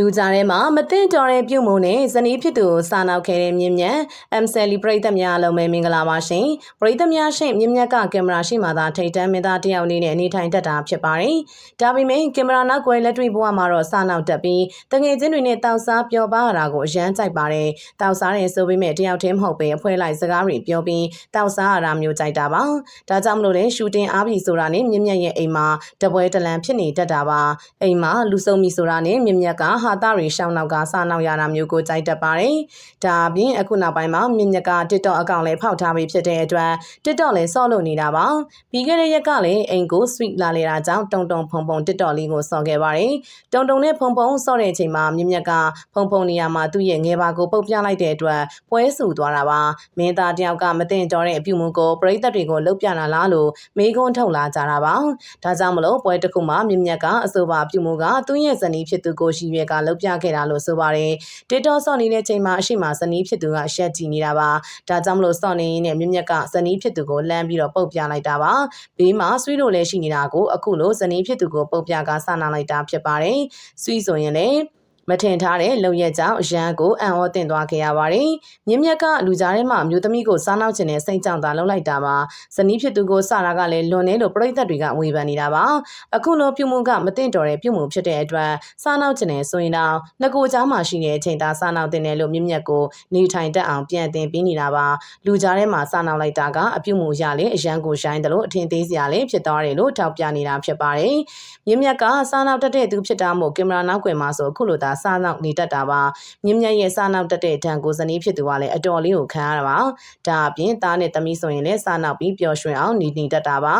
လူကြားထဲမှာမသိတော်တဲ့ပြုမှုနဲ့ဇနီးဖြစ်သူကိုစာနောက်ခဲ့တဲ့မြင့်မြတ် M Sally ပရိသတ်များအလုံးပဲမင်္ဂလာပါရှင်ပရိသတ်များရှင်မြင့်မြတ်ကကင်မရာရှိမှသာထိတ်တန်းမင်းသားတယောက်အနေနဲ့အနေထိုင်တတ်တာဖြစ်ပါတယ်ဒါပေမဲ့ကင်မရာနောက်ကွယ်လက်တွေ့ဘဝမှာတော့စာနောက်တက်ပြီးတငယ်ချင်းတွေနဲ့တောက်စားပြောပါရတာကိုအရန်ကြိုက်ပါတယ်တောက်စားတယ်ဆိုပေမဲ့တယောက်တည်းမဟုတ်ပဲအဖွဲလိုက်စကားတွေပြောပြီးတောက်စားရတာမျိုးကြိုက်တာပါဒါကြောင့်မလို့လေရှူတင်အားပြီဆိုတာနဲ့မြင့်မြတ်ရဲ့အိမ်မှာတပွဲတလန်ဖြစ်နေတတ်တာပါအိမ်မှာလူစုံမီဆိုတာနဲ့မြင့်မြတ်ကဟာသားတွေရှောင်းနောက်ကစာနောက်ရတာမျိုးကိုကြိုက်တတ်ပါတယ်။ဒါအပြင်အခုနောက်ပိုင်းမှာမြင့်မြတ်က TikTok အကောင့်လည်းဖောက်ထားပြီးဖြစ်တဲ့အတွက် TikTok လည်းဆော့လို့နေတာပါ။ပြီးခဲ့တဲ့ရက်ကလည်းအိမ်ကို sweet လာလေတာကြောင့်တုံတုံဖုံဖုံ TikTok လေးကိုဆော့ခဲ့ပါတယ်။တုံတုံနဲ့ဖုံဖုံဆော့တဲ့အချိန်မှာမြင့်မြတ်ကဖုံဖုံနေရာမှာသူ့ရဲ့ငယ်ပါကိုပုတ်ပြလိုက်တဲ့အတွက်ပွဲဆူသွားတာပါ။မင်းသားတယောက်ကမတင်တော်တဲ့အပြုမှုကိုပရိသတ်တွေကိုလှုပ်ပြလာလားလို့မေးခွန်းထုတ်လာကြတာပါ။ဒါကြောင့်မလို့ပွဲတစ်ခုမှာမြင့်မြတ်ကအဆိုပါပြုမှုကသူ့ရဲ့ဇနီးဖြစ်သူကိုရှိရွက်ကလှုပ်ပြခဲ့တာလို့ဆိုပါတယ်။ TikTok ဆော့နေတဲ့ချိန်မှာအရှိမဇနီးဖြစ်သူကရှက်ကြည့်နေတာပါ။ဒါကြောင့်မလို့ဆော့နေရင်းနဲ့မြင့်မြတ်ကဇနီးဖြစ်သူကိုလှမ်းပြီးတော့ပုတ်ပြလိုက်တာပါ။ဘေးမှာဆွေးတို့လည်းရှိနေတာကိုအခုလိုဇနီးဖြစ်သူကိုပုတ်ပြကစနာလိုက်တာဖြစ်ပါတယ်။ဆွေးဆိုရင်လည်း မထင်ထားတဲ့လုံရက်ကြောင့်ရန်ကိုအံ့ဩသင့်သွားခဲ့ရပါတယ်။မြင်းမြက်ကလူကြားထဲမှာအမျိုးသမီးကိုစားနှောက်ခြင်းနဲ့စိတ်ကြောင့်သာလှုပ်လိုက်တာပါ။ဇနီးဖြစ်သူကိုစတာကလည်းလွန်နေလို့ပြိသက်တွေကဝေဖန်နေတာပါ။အခုလိုပြုမှုကမသင့်တော်တဲ့ပြုမှုဖြစ်တဲ့အတွက်စားနှောက်ခြင်းနဲ့ဆိုရင်တော့နှစ်ကိုကြားမှာရှိတဲ့အချိန်သာစားနှောက်တင်တယ်လို့မြင့်မြက်ကိုနေထိုင်တတ်အောင်ပြန်တင်ပေးနေတာပါ။လူကြားထဲမှာစားနှောက်လိုက်တာကအပြုမှုရလေအရန်ကိုရိုင်းတယ်လို့အထင်သေးစရာလည်းဖြစ်သွားတယ်လို့ထောက်ပြနေတာဖြစ်ပါတယ်။မြင့်မြက်ကစားနှောက်တတ်တဲ့သူဖြစ်တာမို့ကင်မရာနောက်ကွယ်မှာဆိုအခုလိုသာစားနောက်နေတတ်တာပါမြင့်မြတ်ရဲ့စားနောက်တက်တဲ့ဒဏ်ကိုဇနီးဖြစ်သူကလည်းအတော်လေးကိုခံရတာပါဒါအပြင်သားနဲ့သမီးဆိုရင်လည်းစားနောက်ပြီးပျော်ရွှင်အောင်နေနေတတ်တာပါ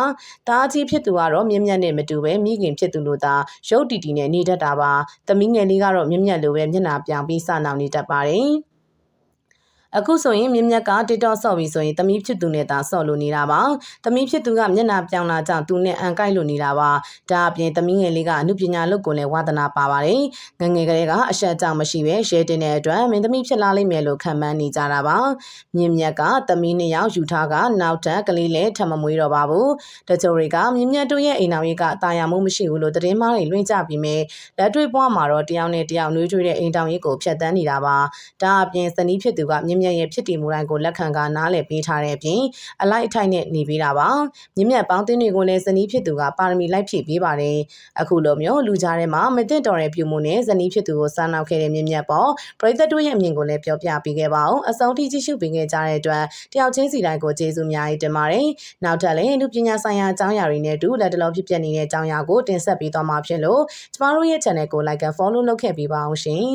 သားကြီးဖြစ်သူကတော့မြင့်မြတ်နဲ့မတူပဲမိခင်ဖြစ်သူလို့သာရုပ်တီတီနဲ့နေတတ်တာပါသမီးငယ်လေးကတော့မြင့်မြတ်လိုပဲမျက်နှာပြောင်ပြီးစားနောက်နေတတ်ပါတယ် အခုဆိုရင်မြင့်မြတ်က TikTok ဆော့ပြီဆိုရင်သမီးဖြစ်သူနဲ့သာဆော့လို့နေတာပါသမီးဖြစ်သူကမျက်နှာပြောင်လာကြောင့်သူနဲ့အန်ကိုက်လို့နေတာပါဒါအပြင်သမီးငယ်လေးကအမှုပညာလုပ်ကိုလည်းဝါသနာပါပါတယ်ငငယ်ကလေးကအရှက်ကြောင့်မရှိပဲရဲတင်တဲ့အတွက်မင်းသမီးဖြစ်လာလိမ့်မယ်လို့ခံမှန်းနေကြတာပါမြင့်မြတ်ကသမီးနှစ်ယောက်ယူထားကနောက်ထပ်ကလေးလည်းထပ်မမွေးတော့ပါဘူးတချို့တွေကမြင့်မြတ်တို့ရဲ့အိမ်တော်ကြီးကတာယာမှုမရှိဘူးလို့သတင်းမှားတွေလွှင့်ကြပြီးမြဲလက်တွေ့ဘဝမှာတော့တယောက်နဲ့တယောက်နှွေးထွေးတဲ့အိမ်တော်ကြီးကိုဖျက်ဆီးနေတာပါဒါအပြင်ဇနီးဖြစ်သူကမြင့်မြတ်ရဲ့ဖြစ်တည်မှုတိုင်းကိုလက်ခံကနားလည်ပေးထားတဲ့အပြင်အလိုက်အထိုက်နဲ့နေပေးတာပါမြင့်မြတ်ပေါင်းတင်းတွေကိုလည်းဇနီးဖြစ်သူကပါရမီလိုက်ဖြည့်ပေးပါတယ်အခုလိုမျိုးလူကြားထဲမှာမသိတော်တဲ့ပြုမှုနဲ့ဇနီးဖြစ်သူကိုစားနောက်ခဲ့တဲ့မြင့်မြတ်ပေါ်ပရိသတ်တို့ရဲ့အမြင်ကိုလည်းပြောပြပေးခဲ့ပါအောင်အဆုံးထိကြည့်ရှုပေးခဲ့ကြတဲ့အတွက်တယောက်ချင်းစီတိုင်းကိုကျေးဇူးအများကြီးတင်ပါတယ်နောက်ထပ်လည်းလူပညာဆိုင်ရာအကြောင်းအရာတွေနဲ့အတူလက်တလုံးဖြစ်ပျက်နေတဲ့အကြောင်းအရာကိုတင်ဆက်ပေးသွားမှာဖြစ်လို့ကျမတို့ရဲ့ channel ကို like and follow လုပ်ခဲ့ပေးပါအောင်ရှင်